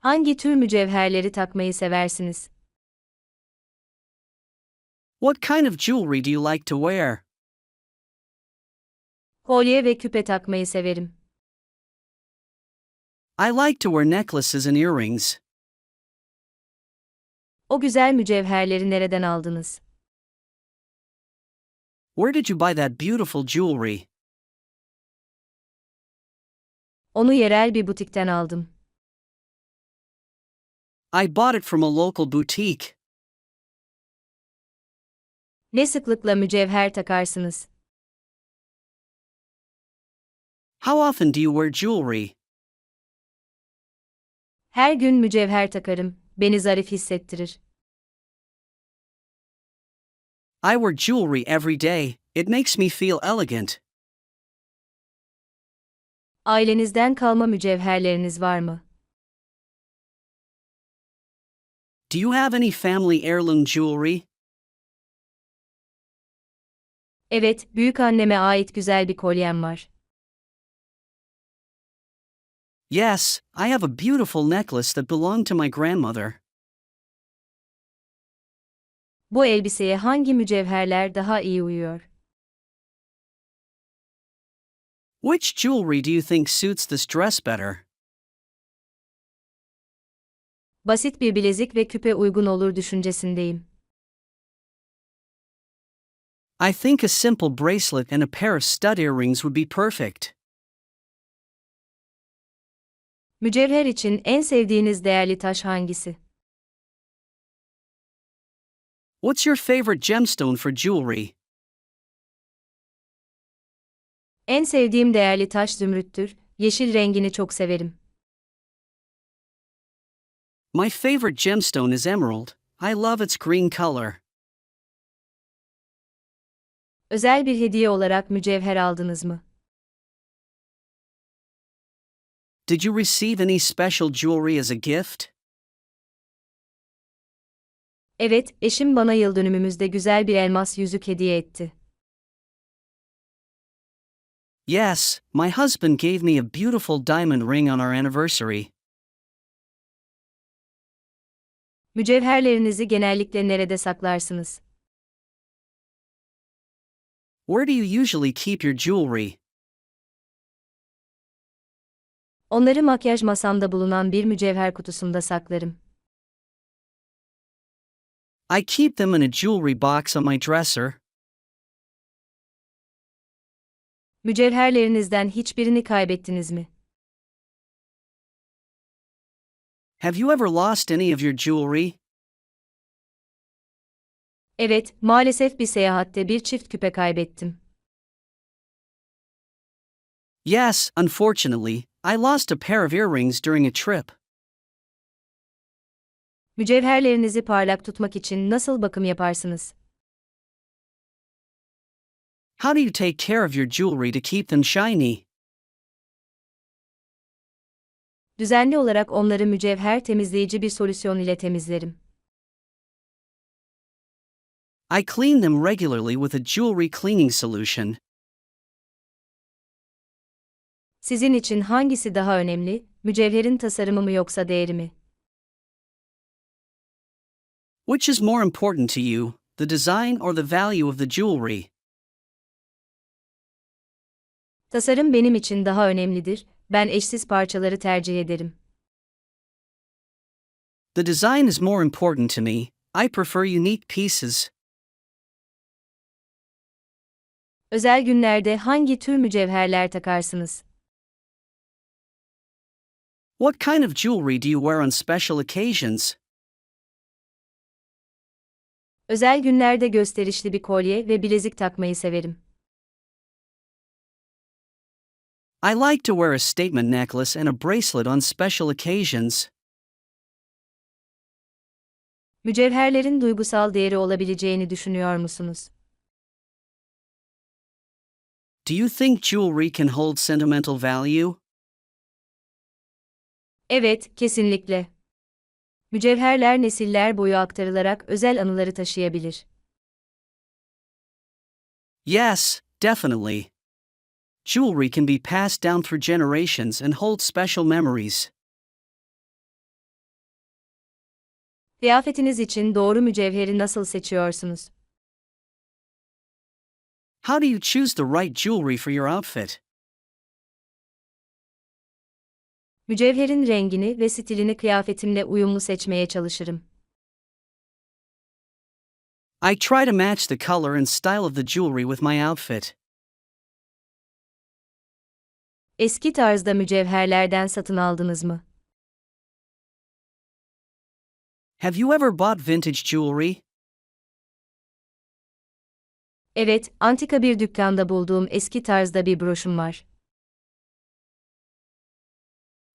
Hangi tür mücevherleri takmayı seversiniz? What kind of jewelry do you like to wear? Kolye ve küpe takmayı severim. I like to wear necklaces and earrings. O güzel mücevherleri nereden aldınız? Where did you buy that beautiful jewelry? Onu yerel bir butikten aldım. I bought it from a local boutique. Ne sıklıkla mücevher takarsınız? How often do you wear jewelry? Her gün mücevher takarım. Beni zarif hissettirir. I wear jewelry every day. It makes me feel elegant. Ailenizden kalma mücevherleriniz var mı? Do you have any family heirloom jewelry? Evet, büyük anneme ait güzel bir kolyem var. Yes, I have a beautiful necklace that belonged to my grandmother. Bu elbiseye hangi mücevherler daha iyi uyuyor? Which jewelry do you think suits this dress better? Basit bir bilezik ve küpe uygun olur düşüncesindeyim. I think a simple bracelet and a pair of stud earrings would be perfect. Mücevher için en sevdiğiniz değerli taş hangisi? What's your favorite gemstone for jewelry? En sevdiğim değerli taş zümrüttür. Yeşil rengini çok severim. My favorite gemstone is emerald. I love its green color. Özel bir hediye olarak mücevher aldınız mı? Did you receive any special jewelry as a gift? Evet, eşim bana yıl dönümümüzde güzel bir elmas yüzük hediye etti. Yes, my husband gave me a beautiful diamond ring on our anniversary. Mücevherlerinizi genellikle nerede saklarsınız? Where do you usually keep your jewelry? Onları makyaj masamda bulunan bir mücevher kutusunda saklarım. I keep them in a jewelry box on my dresser. Mücevherlerinizden hiçbirini kaybettiniz mi? Have you ever lost any of your jewelry? Evet, maalesef bir seyahatte bir çift küpe kaybettim. Yes, unfortunately, I lost a pair of earrings during a trip. Mücevherlerinizi parlak tutmak için nasıl bakım yaparsınız? How do you take care of your jewelry to keep them shiny? Düzenli olarak onları mücevher temizleyici bir solüsyon ile temizlerim. I clean them regularly with a jewelry cleaning solution. Sizin için hangisi daha önemli, mücevherin tasarımı mı yoksa değeri mi? Which is more important to you, the design or the value of the jewelry? Tasarım benim için daha önemlidir, ben eşsiz parçaları tercih ederim. The design is more important to me, I prefer unique pieces. Özel günlerde hangi tür mücevherler takarsınız? What kind of jewelry do you wear on special occasions? Özel günlerde gösterişli bir kolye ve bilezik takmayı severim. I like to wear a statement necklace and a bracelet on special occasions. Mücevherlerin duygusal değeri olabileceğini düşünüyor musunuz? Do you think jewelry can hold sentimental value? Evet, kesinlikle. Mücevherler nesiller boyu aktarılarak özel anıları taşıyabilir. Yes, definitely. Jewelry can be passed down through generations and hold special memories. Kıyafetiniz için doğru mücevheri nasıl seçiyorsunuz? How do you choose the right jewelry for your outfit? Mücevherin rengini ve stilini kıyafetimle uyumlu seçmeye çalışırım. I try to match the color and style of the jewelry with my outfit. Eski tarzda mücevherlerden satın aldınız mı? Have you ever bought vintage jewelry? Evet, antika bir dükkanda bulduğum eski tarzda bir broşum var.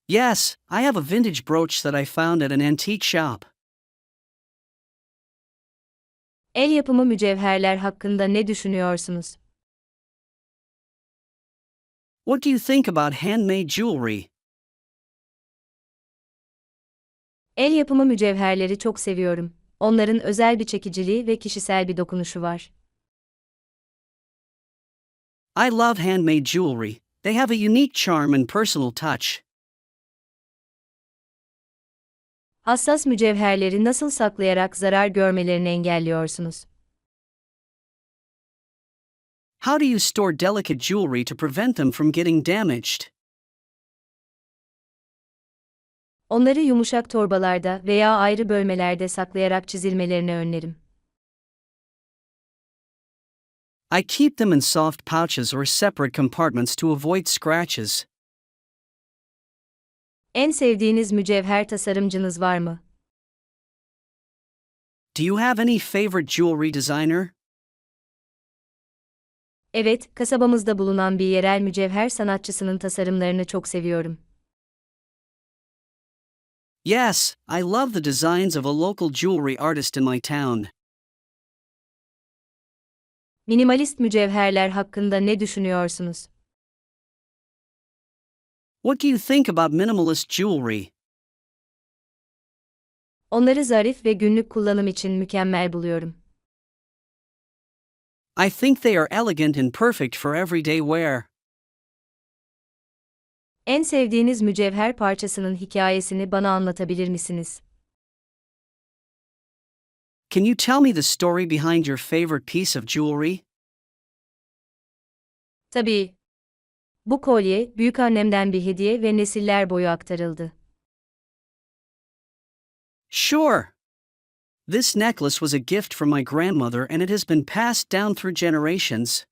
Yes, I have a vintage brooch that I found at an antique shop. El yapımı mücevherler hakkında ne düşünüyorsunuz? What do you think about handmade jewelry? El yapımı mücevherleri çok seviyorum. Onların özel bir çekiciliği ve kişisel bir dokunuşu var. I love handmade jewelry. They have a unique charm and personal touch. Hassas mücevherleri nasıl saklayarak zarar görmelerini engelliyorsunuz? How do you store delicate jewelry to prevent them from getting damaged? Onları yumuşak torbalarda veya ayrı bölmelerde saklayarak çizilmelerini önlerim. I keep them in soft pouches or separate compartments to avoid scratches. En sevdiğiniz mücevher tasarımcınız var mı? Do you have any favorite jewelry designer? Evet, kasabamızda bulunan bir yerel mücevher sanatçısının tasarımlarını çok seviyorum. Yes, I love the designs of a local jewelry artist in my town. Minimalist mücevherler hakkında ne düşünüyorsunuz? What do you think about minimalist jewelry? Onları zarif ve günlük kullanım için mükemmel buluyorum. I think they are elegant and perfect for everyday wear. En sevdiğiniz mücevher parçasının hikayesini bana anlatabilir misiniz? Can you tell me the story behind your favorite piece of jewelry? Tabii. Bu kolye, büyükannemden bir hediye ve nesiller boyu aktarıldı. Sure. This necklace was a gift from my grandmother and it has been passed down through generations.